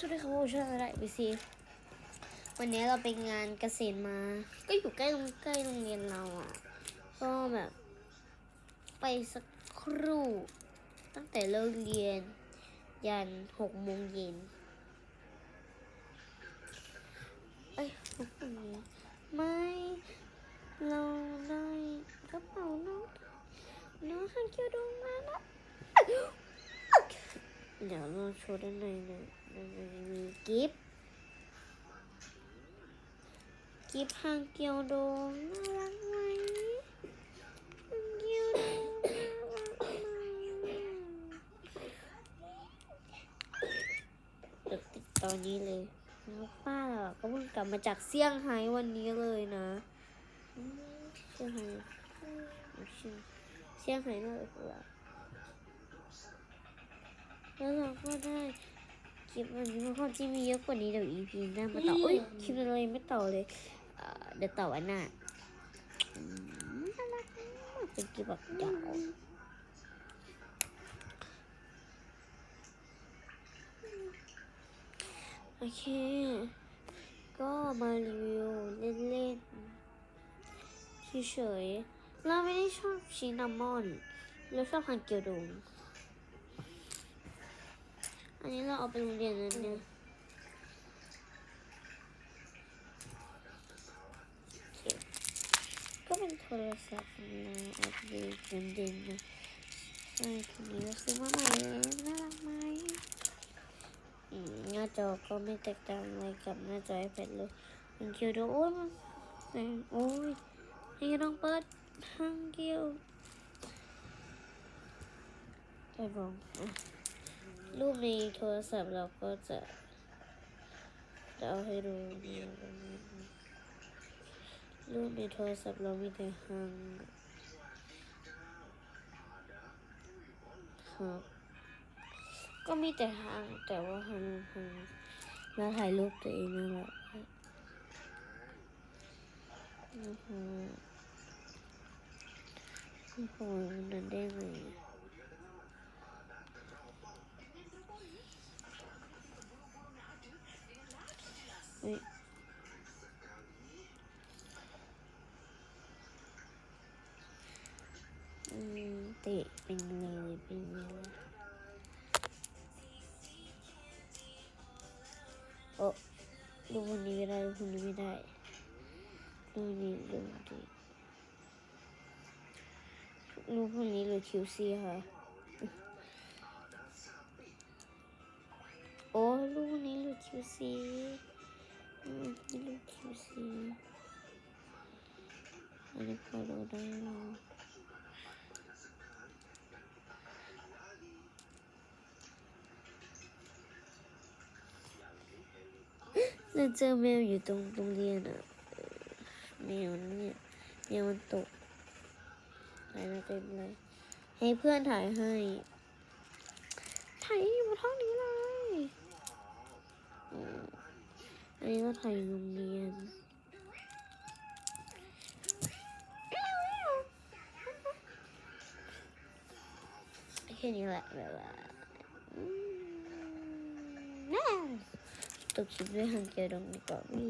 สวัสดีครับผมชื่ออะไรบีซีวันนี้เราไปงานเกษตรมา ก็อยู่ใกล้โรงใกล้โรงเรียนเราอะ ก็แบบ ไปสักครู่ ตั้งแต่เลิกเรียน ยันหกโมงเย็นเอ้ยหกโมงเย็นไม่ เราได้กระเป๋าน้องน้องฮันเกียวดงมาแล้ว เดี๋ยวเราโชว์ด้านในหนะด้านในมีกิฟต์กิฟต์ฮังเกียวโดงน่ารักไหมฮังเกียวโดงน่ารักไหมเดี๋ยวติดตอนนี้เลยแล้วป้าเราก็เพิ่งกลับมาจากเซี่ยงไฮ้วันนี้เลยนะเซี่ยงไฮ้เซี่ยงไฮ้น่ารักกว่า แล้วเราก็ได้คลิปวันนี้มันความจริงมีเยอะกว่านี้เดี๋ยว EP หน้ามาต่ออุ้ยคลิปเรายังไม่ต่อเลยเอ่อเดี๋ยวต่อวันหน้าอืมน่ารักมากเป็นคลิปแบบยาวโอเค ก็มารีวิวเล่นๆเฉยๆเราไม่ได้ชอบชินามอน เราชอบฮันเกียวดง อันนี้เราเอาไปโรงเรียนแล้วเนี่ยโอเคก็เป็นโทรศัพท์นะเอาไปเด่นเด่นๆนะใช่ทีนี้ก็ซื้อมาใหม่แล้วน่ารักไหมอืมหน้าจอก็ไม่แตกต่างอะไรกับหน้าจอ iPad เลยมันเกียวดูโอ้ยมันแสงโอ้ยนี่ต้องเปิดทางเกียวไปบอกอะ รูปในโทรศัพท์เราก็จะจะเอาให้ดูรูปในโทรศัพท์เรามีแต่หังครับก็มีแต่หังแต่ว่าหังหังแล้วถ่ายรูปตัวเองนั่นแหละนะฮะโอ้โหมันนั้นได้ไง อืมเตะเป็นเลยเป็นเลยโอ้ลูกคนนี้ไม่ได้ลูกคนนี้ไม่ได้ลูกนี้ลูกนี้ลูกคนนี้หรือคิวซีค่ะโอ้ลูกนี้หรือคิวซี ที่ลูกชูซีอันนี้พอดูได้แล้วเราเจอแมวอยู่ตรงโรงเรียนอะแมวเนี่ยแมวมันตกถ่ายมาเต็มเลยให้เพื่อนถ่ายให้ถ่ายอยู่บนห้องนี้เลยอืม อั นนี้ก็ถ่ายโรงเรียน แค่นี้แหละแบบว่าอืมน่าตกคลิปด้วยฮันเกียวดงดีกว่าวี